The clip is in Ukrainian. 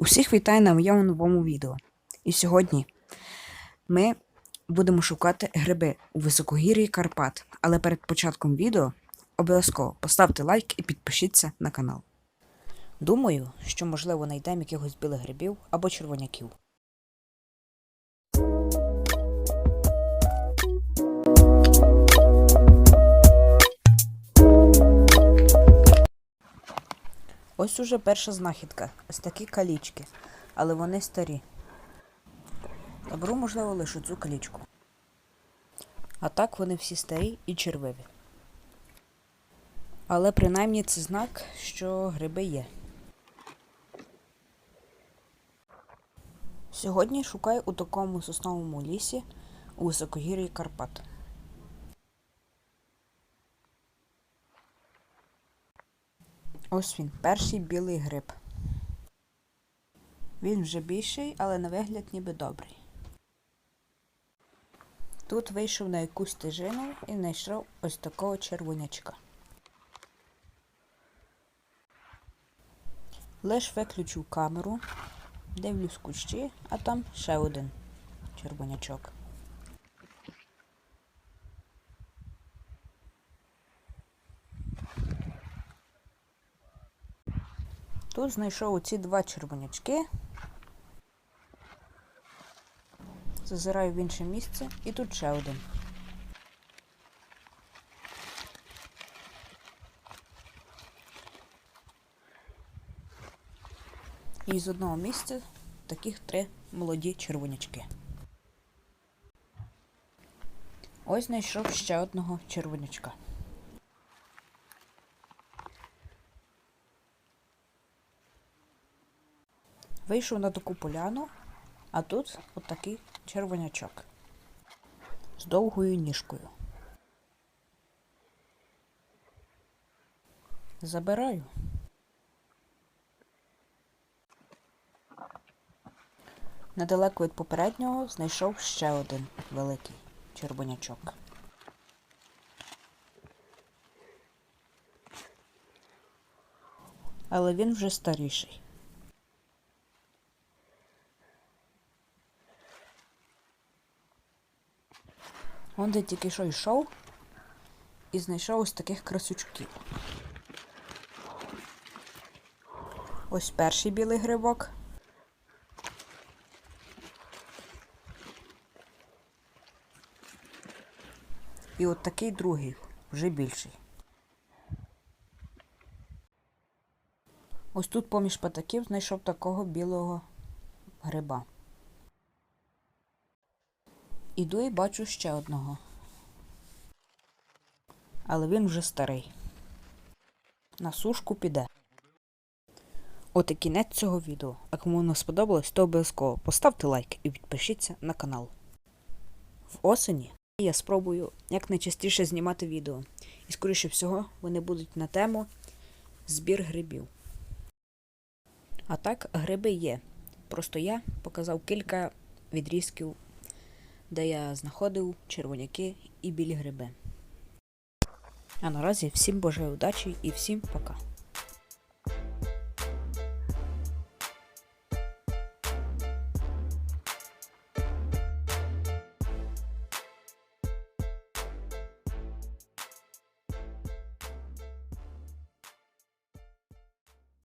Усіх вітаю на моєму новому відео. І сьогодні ми будемо шукати гриби у високогір'ї Карпат. Але перед початком відео обов'язково поставте лайк і підпишіться на канал. Думаю, що можливо знайдемо якихось білих грибів або червоняків. Ось уже перша знахідка. Ось такі калічки, але вони старі. Заберу, можливо, лише цю калічку. А так вони всі старі і червиві. Але принаймні це знак, що гриби є. Сьогодні шукаю у такому сосновому лісі у високогір'ї Карпат. Ось він, перший білий гриб. Він вже більший, але на вигляд ніби добрий. Тут вийшов на якусь стежину і знайшов ось такого червонячка. Лиш виключив камеру, дивлюсь кущі, а там ще один червонячок. Тут знайшов оці два червонячки. Зазираю в інше місце і тут ще один. І з одного місця таких три молоді червонячки. Ось знайшов ще одного червонячка. Вийшов на таку поляну, а тут отакий червонячок з довгою ніжкою. Забираю. Недалеко від попереднього знайшов ще один великий червонячок. Але він вже старіший. Он де тільки що йшов і знайшов ось таких красючків. Ось перший білий грибок. І от такий другий, вже більший. Ось тут поміж патаків знайшов такого білого гриба. Іду і бачу ще одного. Але він вже старий. На сушку піде. От і кінець цього відео. А кому воно сподобалось, то обов'язково поставте лайк і підпишіться на канал. В осені я спробую якнайчастіше знімати відео. І, скоріше всього, вони будуть на тему збір грибів. А так, гриби є. Просто я показав кілька відрізків де я знаходив червоняки і білі гриби. А наразі всім бажаю удачі і всім пока.